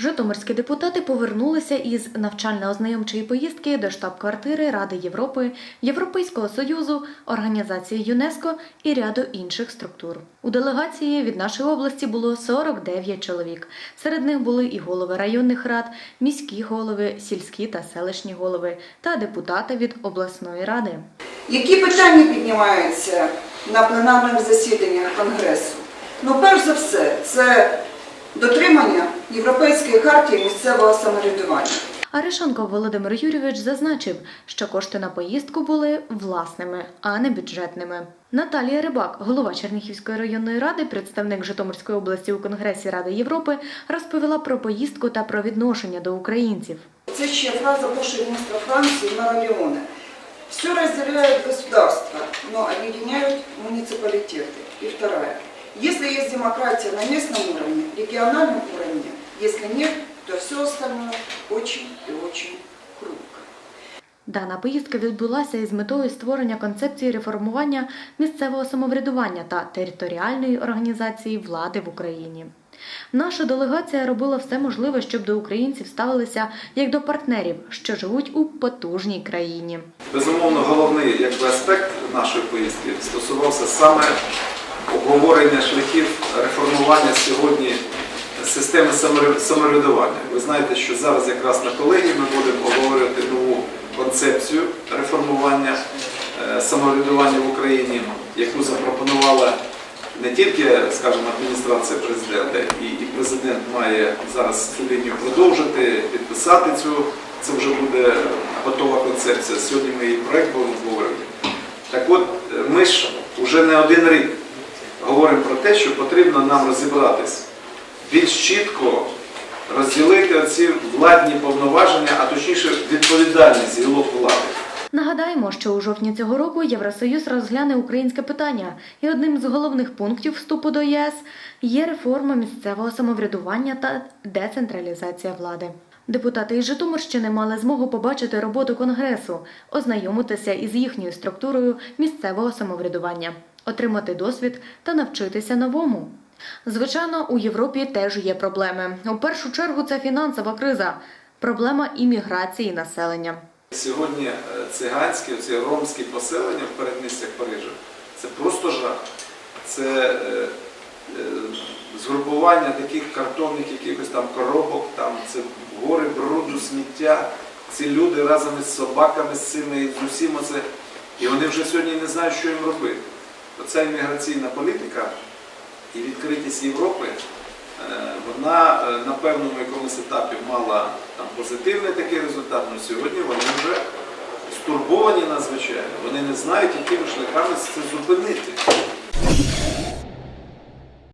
Житомирські депутати повернулися із навчально-ознайомчої поїздки до штаб-квартири Ради Європи, Європейського Союзу, організації ЮНЕСКО і ряду інших структур. У делегації від нашої області було 49 чоловік. Серед них були і голови районних рад, міські голови, сільські та селищні голови та депутати від обласної ради. Які питання піднімаються на пленарних засіданнях Конгресу? Ну, перш за все, це дотримання Європейської хартії місцевого самоврядування. Аришенко Володимир Юрійович зазначив, що кошти на поїздку були власними, а не бюджетними. Наталія Рибак, голова Черніхівської районної ради, представник Житомирської області у Конгресі Ради Європи, розповіла про поїздку та про відношення до українців. Це ще фраза бывшего министра Франции Мара Леоне. Все разделяют государства, есть демократия на местном уровне, региональном уровне, если нет, то все остальное очень и очень хрупко. Дана поїздка відбулася із метою створення концепції реформування місцевого самоврядування та територіальної організації влади в Україні. Наша делегація робила все можливе, щоб до українців ставилися як до партнерів, що живуть у потужній країні. Безумовно, головний якби, аспект нашої поїздки стосувався саме обговорення шляхів реформування сьогодні системи самоврядування. Ви знаєте, що зараз якраз на колегії ми будемо обговорювати нову концепцію реформування е, самоврядування в Україні, яку запропонувала не тільки, скажімо, адміністрація президента, і, президент має зараз цю лінію продовжити, підписати цю. Це вже буде готова концепція. Сьогодні ми її проект будемо обговорювати. Так от, е, ми ж вже не один рік говоримо про те, що потрібно нам розібратись, більш чітко розділити оці владні повноваження, а точніше відповідальність гілок влади. Нагадаємо, що у жовтні цього року Євросоюз розгляне українське питання, і одним з головних пунктів вступу до ЄС є реформа місцевого самоврядування та децентралізація влади. Депутати із Житомирщини мали змогу побачити роботу конгресу, ознайомитися із їхньою структурою місцевого самоврядування, отримати досвід та навчитися новому. Звичайно, у Європі теж є проблеми. У першу чергу це фінансова криза, проблема імміграції населення. Сьогодні е, циганські, оці ромські поселення в передмістях Парижа це просто жах. Це е, е, згрупування таких картонних якихось там коробок, там це гори бруду, сміття. Ці люди разом із собаками, з цими з усім оце. І вони вже сьогодні не знають, що їм робити. Оця імміграційна політика і відкритість Європи, е, вона е, на певному якомусь етапі мала там позитивний такий результат, але сьогодні вони вже стурбовані надзвичайно. Вони не знають, якими шляхами це зупинити.